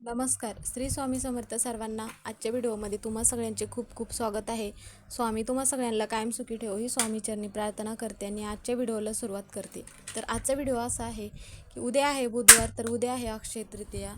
नमस्कार. श्री स्वामी समर्थ सर्वांना आजच्या व्हिडिओमध्ये तुम्हा सगळ्यांचे खूप खूप स्वागत आहे. स्वामी तुम्हा सगळ्यांना कायम सुखी ठेव ही स्वामीचरणी प्रार्थना करते आणि आजच्या व्हिडिओला सुरुवात करते. तर आजचा व्हिडिओ असा आहे की उद्या आहे बुधवार तर उद्या आहे अक्षय तृतीया.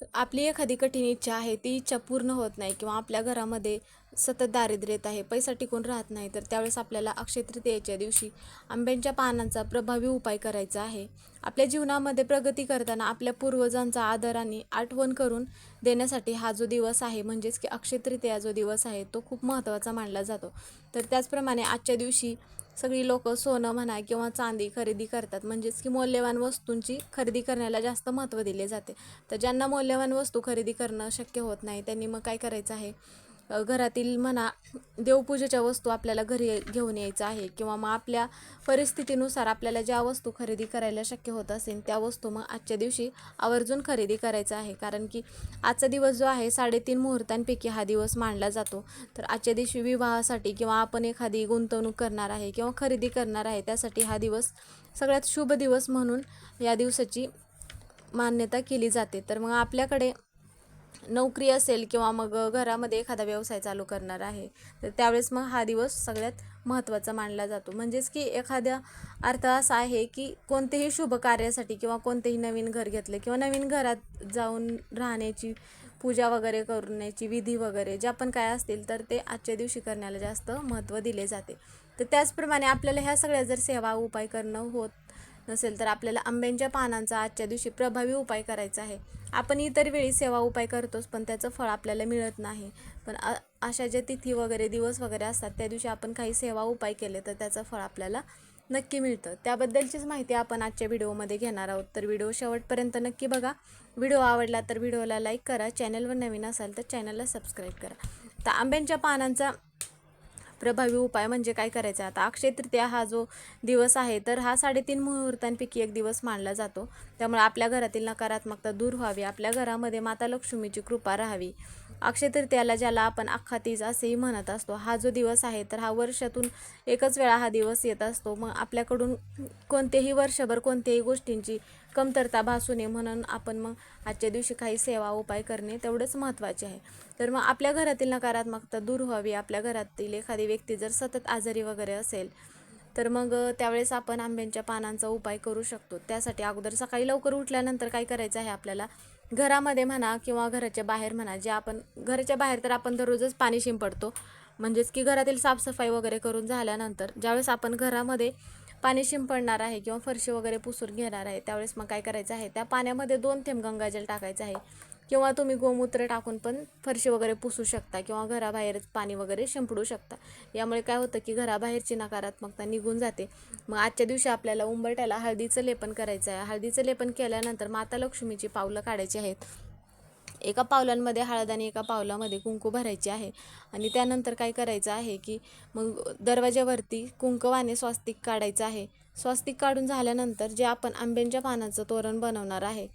आपली एखादी कठीण इच्छा आहे ती इच्छा पूर्ण होत नाही किंवा आपल्या घरामध्ये सतत दारिद्र्यत आहे पैसा टिकून राहत नाही तर त्यावेळेस आपल्याला अक्षय तृतीयेच्या दिवशी आंब्यांच्या पानांचा प्रभावी उपाय करायचा आहे. आपल्या जीवनामध्ये प्रगती करताना आपल्या पूर्वजांचा आदर आणि आठवण करून देण्यासाठी हा जो दिवस आहे म्हणजेच की अक्षय तृतीया जो दिवस आहे तो खूप महत्त्वाचा मानला जातो. तर त्याचप्रमाणे आजच्या दिवशी सगळी लोक सोनं म्हणा किंवा चांदी खरेदी करतात. म्हणजेच की मौल्यवान वस्तूंची खरेदी करण्याला जास्त महत्त्व दिले जाते. तर ज्यांना मौल्यवान वस्तू खरेदी करणं शक्य होत नाही त्यांनी मग काय करायचं आहे? घरातील म्हणा देवपूजेच्या वस्तू आपल्याला घरी घेऊन यायचं आहे किंवा मग आपल्या परिस्थितीनुसार आपल्याला ज्या वस्तू खरेदी करायला शक्य होत असेल त्या वस्तू मग आजच्या दिवशी आवर्जून खरेदी करायचं आहे. कारण की आजचा दिवस जो आहे साडेतीन मुहूर्तांपैकी हा दिवस मानला जातो. तर आजच्या दिवशी विवाहासाठी किंवा आपण एखादी गुंतवणूक करणार आहे किंवा खरेदी करणार आहे त्यासाठी हा दिवस सगळ्यात शुभ दिवस म्हणून या दिवसाची मान्यता केली जाते. तर मग आपल्याकडे नोकरी असेल किंवा मग घरामध्ये एखादा व्यवसाय चालू करणार आहे तर त्यावेळेस मग हा दिवस सगळ्यात महत्त्वाचा मानला जातो. म्हणजेच की एखाद्या अर्थ असा आहे की कोणतेही शुभ कार्यासाठी किंवा कोणतेही नवीन घर घेतलं किंवा नवीन घरात जाऊन राहण्याची पूजा वगैरे करण्याची विधी वगैरे ज्या पण काय असतील तर ते आजच्या दिवशी करण्याला जास्त महत्त्व दिले जाते. तर त्याचप्रमाणे आपल्याला ह्या सगळ्या जर सेवा उपाय करणं होत नसेल तर आपल्याला आंब्यांच्या पानांचा आजच्या दिवशी प्रभावी उपाय करायचा आहे. आपण इतर वेळी सेवा उपाय करतोच पण त्याचं फळ आपल्याला मिळत नाही. पण अशा ज्या तिथी वगैरे दिवस वगैरे असतात त्या दिवशी आपण काही सेवा उपाय केले तर त्याचं फळ आपल्याला नक्की मिळतं. त्याबद्दलचीच माहिती आपण आजच्या व्हिडिओमध्ये घेणार आहोत. तर व्हिडिओ शेवटपर्यंत नक्की बघा. व्हिडिओ आवडला तर व्हिडिओला लाईक करा. चॅनलवर नवीन असाल तर चॅनलला सबस्क्राईब करा. तर आंब्यांच्या पानांचा प्रभावी उपाय म्हणजे काय करायचं? आता अक्षय तृतीया हा जो दिवस आहे तर हा साडेतीन मुहूर्तांपैकी एक दिवस मानला जातो. त्यामुळे आपल्या घरातील नकारात्मकता दूर व्हावी. आपल्या घरामध्ये माता लक्ष्मीची कृपा राहावी. अक्षय तृतीयाला ज्याला आपण अख्खा तीज असेही म्हणत असतो. हा जो दिवस आहे तर हा वर्षातून एकच वेळा हा दिवस येत असतो. मग आपल्याकडून कोणतेही वर्षभर कोणत्याही गोष्टींची कमतरता भासू नये म्हणून आपण मग आजच्या दिवशी काही सेवा उपाय करणे तेवढंच महत्त्वाचे आहे. तर मग आपल्या घरातील नकारात्मकता दूर व्हावी. आपल्या घरातील एखादी व्यक्ती जर सतत आजारी वगैरे असेल तर मग त्यावेळेस आपण आंब्यांच्या पानांचा उपाय करू शकतो. त्यासाठी अगोदर सकाळी लवकर उठल्यानंतर काय करायचं आहे आपल्याला? घरामध्ये म्हणा किंवा घराच्या बाहेर म्हणा जे आपण घराच्या बाहेर तर आपण दररोजच पाणी शिंपडतो. म्हणजेच की घरातील साफसफाई वगैरे करून झाल्यानंतर ज्यावेळेस आपण घरामध्ये पाणी शिंपडणार आहे किंवा फरशी वगैरे पुसून घेणार आहे त्यावेळेस मग काय करायचं आहे? त्या पाण्यामध्ये दोन थेंब गंगाजल टाकायचं आहे. किंवा तुम्ही गोमूत्र टाकून पण फरशी वगैरे पुसू शकता किंवा घराबाहेरच पाणी वगैरे शिंपडू शकता. यामुळे काय होतं की घराबाहेरची नकारात्मकता निघून जाते. मग आजच्या दिवशी आपल्याला उंबरट्याला हळदीचं लेपन करायचं आहे हळदीचं लेपन केल्यानंतर माता लक्ष्मीची पावलं काढायची आहेत. एका पावलांमध्ये हळद आणि एका पावलामध्ये कुंकू भरायचे आहे. आणि त्यानंतर काय करायचं आहे की मग दरवाज्यावरती कुंकवाने स्वास्तिक काढायचं आहे. स्वास्तिक काढून झाल्यानंतर जे आपण आंब्यांच्या पानाचं तोरण बनवणार आहे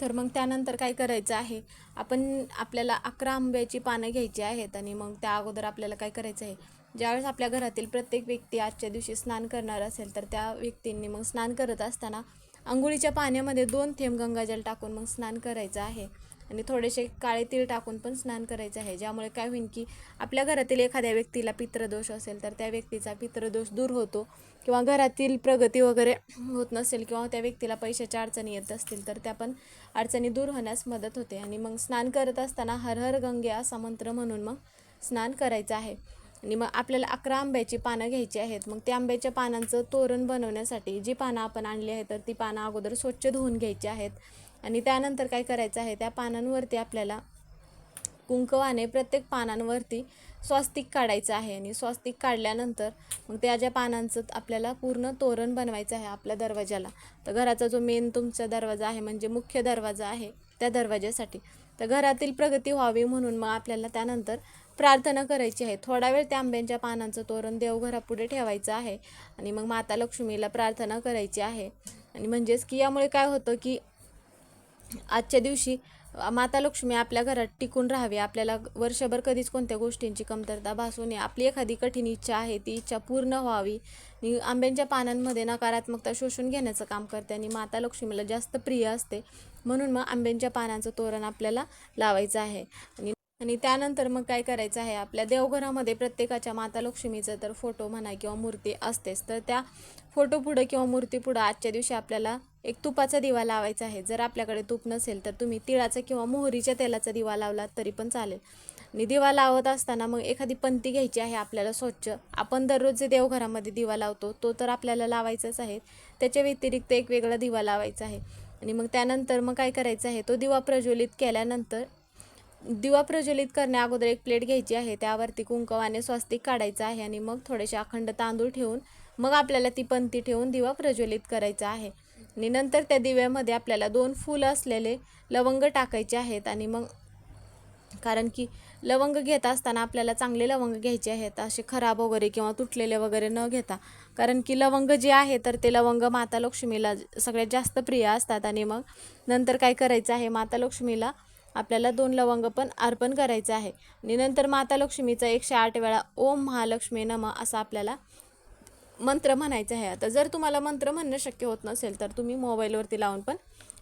तर मग त्यानंतर काय करायचं आहे? आपण आपल्याला अकरा आंब्याची पानं घ्यायची आहेत आणि मग त्या अगोदर आपल्याला काय करायचं आहे? ज्यावेळेस आपल्या घरातील प्रत्येक व्यक्ती आजच्या दिवशी स्नान करणार असेल तर त्या व्यक्तींनी मग स्नान करत असताना आंघोळीच्या पाण्यामध्ये दोन थेंब गंगाजल टाकून मग स्नान करायचं आहे. आणि थोडेसे काळे तीळ टाकून पण स्नान करायचं आहे ज्यामुळे काय होईल की आपल्या घरातील एखाद्या व्यक्तीला पितृदोष असेल तर त्या व्यक्तीचा पितृदोष दूर होतो. किंवा घरातील प्रगती वगैरे होत नसेल किंवा त्या व्यक्तीला पैशाच्या अडचणी येत असतील तर त्या पण अडचणी दूर होण्यास मदत होते. आणि मग स्नान करत असताना हर हर गंगे असा मंत्र म्हणून मग स्नान करायचं आहे. आणि मग आपल्याला अकरा आंब्याची पानं घ्यायची आहेत. मग त्या आंब्याच्या पानांचं तोरण बनवण्यासाठी जी पानं आपण आणली आहेत तर ती पानं अगोदर स्वच्छ धुवून घ्यायची आहेत. आणि त्यानंतर काय करायचं आहे त्या पानांवरती आपल्याला कुंकवाने प्रत्येक पानांवरती स्वास्तिक काढायचं आहे आणि स्वास्तिक काढल्यानंतर मग त्या ज्या पानांचं आपल्याला पूर्ण तोरण बनवायचं आहे आपल्या दरवाजाला तर घराचा जो मेन तुमचा दरवाजा आहे म्हणजे मुख्य दरवाजा आहे त्या दरवाजासाठी तर घरातील प्रगती व्हावी म्हणून मग आपल्याला त्यानंतर प्रार्थना करायची आहे. थोडा वेळ त्या आंब्यांच्या पानांचं तोरण देवघरापुढे ठेवायचं आहे आणि मग माता लक्ष्मीला प्रार्थना करायची आहे. आणि म्हणजेच की यामुळे काय होतं की आजच्या दिवशी माता लक्ष्मी आपल्या घरात टिकून राहावी. आपल्याला वर्षभर कधीच कोणत्या गोष्टींची कमतरता भासू नये. आपली एखादी कठीण इच्छा आहे ती इच्छा पूर्ण व्हावी. आंब्यांच्या पानांमध्ये नकारात्मकता शोषून घेण्याचं काम करते आणि माता लक्ष्मीला जास्त प्रिय असते. म्हणून मग आंब्यांच्या पानांचं तोरण आपल्याला लावायचं आहे. आणि आणि त्यानंतर मग काय करायचं आहे आपल्या देवघरामध्ये प्रत्येकाच्या माता लक्ष्मीचं तर फोटो म्हणा किंवा मूर्ती असतेच. तर त्या फोटो पुढं किंवा मूर्ती पुढं आजच्या दिवशी आपल्याला एक तुपाचा दिवा लावायचा आहे. जर आपल्याकडे तूप नसेल तर तुम्ही तिळाचा किंवा मोहरीच्या तेलाचा दिवा लावलात तरी पण चालेल. आणि दिवा लावत असताना मग एखादी पंती घ्यायची आहे आपल्याला स्वच्छ. आपण दररोज जे देवघरामध्ये दिवा लावतो तो तर आपल्याला लावायचाच आहे. त्याच्या व्यतिरिक्त एक वेगळा दिवा लावायचा आहे. आणि मग त्यानंतर मग काय करायचं आहे तो दिवा प्रज्वलित केल्यानंतर दिवा प्रज्वलित करण्या अगोदर एक प्लेट घ्यायची आहे. त्यावरती कुंकवाने स्वस्तिक काढायचं आहे आणि मग थोडेसे अखंड तांदूळ ठेवून मग आपल्याला ती पंती ठेवून दिवा प्रज्वलित करायचा आहे. आणि नंतर त्या दिव्यामध्ये आपल्याला दोन फुलं असलेले लवंग टाकायचे आहेत आणि मग कारण की लवंग घेत असताना आपल्याला चांगले लवंग घ्यायचे आहेत. असे खराब वगैरे किंवा तुटलेले वगैरे न घेता. कारण की लवंग जे आहे तर ते लवंग माता लक्ष्मीला सगळ्यात जास्त प्रिय असतात. आणि मग नंतर काय करायचं आहे? माता लक्ष्मीला आपल्याला दोन लवंग पण अर्पण करायचं आहे. आणि नंतर माता लक्ष्मीचा एकशे आठ वेळा ओम महालक्ष्मी नम असं आपल्याला मंत्र म्हणायचं आहे. आता जर तुम्हाला मंत्र म्हणणं शक्य होत नसेल तर तुम्ही मोबाईलवरती लावून पण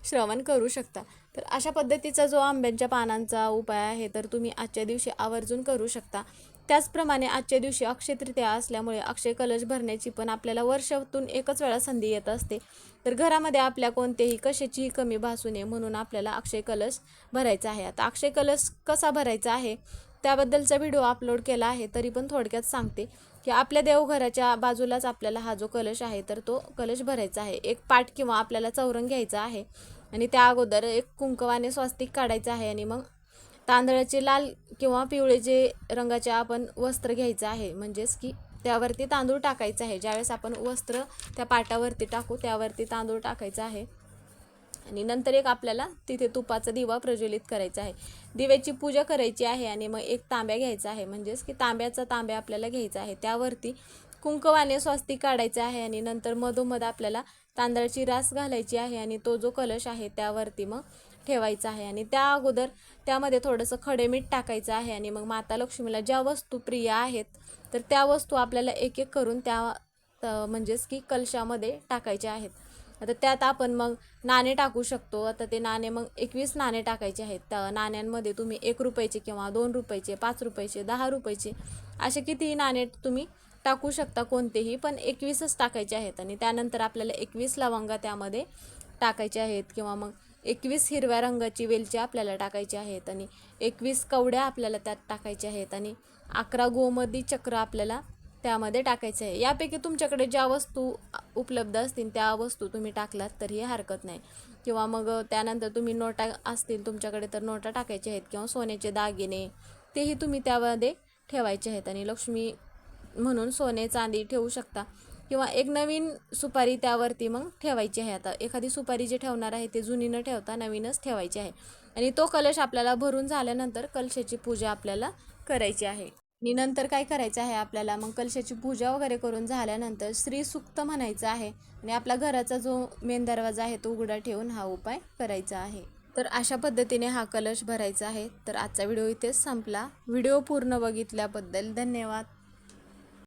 श्रवण करू शकता. तर अशा पद्धतीचा जो आंब्यांच्या पानांचा उपाय आहे तर तुम्ही आजच्या दिवशी आवर्जून करू शकता. त्याचप्रमाणे आजच्या दिवशी अक्षय तृतीया असल्यामुळे अक्षय कलश भरण्याची पण आपल्याला वर्षातून एकच वेळा संधी येत असते. तर घरामध्ये आपल्या कोणतेही कशाचीही कमी भासू नये म्हणून आपल्याला अक्षय कलश भरायचा आहे. आता अक्षय कलश कसा भरायचा आहे? त्याबद्दलचा व्हिडिओ अपलोड केला आहे तरी पण थोडक्यात सांगते की आपल्या देवघराच्या बाजूलाच आपल्याला हा जो कलश आहे तर तो कलश भरायचा आहे. एक पाठ किंवा आपल्याला चौरंग घ्यायचा आहे आणि त्या अगोदर एक कुंकवाने स्वास्तिक काढायचं आहे आणि मग तांदळाचे लाल किंवा पिवळे जे रंगाचे आपण वस्त्र घ्यायचं आहे. म्हणजेच की त्यावरती तांदूळ टाकायचं आहे. ज्यावेळेस आपण वस्त्र त्या पाटावरती टाकू त्यावरती तांदूळ टाकायचं आहे. आणि नंतर एक आपल्याला तिथे तुपाचा दिवा प्रज्वलित करायचा आहे. दिव्याची पूजा करायची आहे आणि मग एक तांब्या घ्यायचा आहे. म्हणजेच की तांब्याचा तांब्या आपल्याला घ्यायचा आहे. त्यावरती कुंकवाने स्वस्तिक काढायचं आहे आणि नंतर मधोमध आपल्याला तांदळाची रास घालायची आहे आणि तो जो कलश आहे त्यावरती मग ठेवायचं आहे आणि त्या अगोदर त्यामध्ये थोडंसं खडे मीठ टाकायचं आहे आणि मग माता लक्ष्मीला ज्या वस्तू प्रिय आहेत तर त्या वस्तू आपल्याला एक एक करून त्या म्हणजेच की कलशामध्ये टाकायच्या आहेत. आता त्यात आपण मग नाणे टाकू शकतो. आता ते नाणे मग एकवीस नाणे टाकायचे आहेत. त्या नाण्यांमध्ये तुम्ही एक रुपयाचे किंवा दोन रुपयाचे पाच रुपयाचे दहा रुपयाचे असे कितीही नाणे तुम्ही टाकू शकता कोणतेही पण एकवीसच टाकायचे आहेत आणि त्यानंतर आपल्याला एकवीस लवंगा त्यामध्ये टाकायचे आहेत किंवा मग एकवीस हिरव्या रंगाची वेलची आपल्याला टाकायची आहेत आणि एकवीस कवड्या आपल्याला त्यात टाकायच्या आहेत आणि अकरा गोमती चक्र आपल्याला त्यामध्ये टाकायचं आहे. यापैकी तुमच्याकडे ज्या वस्तू उपलब्ध असतील त्या वस्तू तुम्ही टाकलात तरीही हरकत नाही. किंवा मग त्यानंतर तुम्ही नोटा असतील तुमच्याकडे तर नोटा टाकायच्या आहेत किंवा सोन्याचे दागिने तेही तुम्ही त्यामध्ये ठेवायचे आहेत. आणि लक्ष्मी म्हणून सोने चांदी ठेवू शकता. किंवा एक नवीन सुपारी त्यावरती मग ठेवायची आहे. आता एखादी सुपारी जे ठेवणार आहे ते जुनी न ठेवता नवीनच ठेवायची आहे. आणि तो कलश आपल्याला भरून झाल्यानंतर कलशाची पूजा आपल्याला करायची आहे. आणि नंतर काय करायचं आहे आपल्याला? मग कलशाची पूजा वगैरे करून झाल्यानंतर श्री सुक्त म्हणायचं आहे. आणि आपला घराचा जो मेन दरवाजा आहे तो उघडा ठेवून हा उपाय करायचा आहे. तर अशा पद्धतीने हा कलश भरायचा आहे. तर आजचा व्हिडिओ इथेच संपला. व्हिडिओ पूर्ण बघितल्याबद्दल धन्यवाद.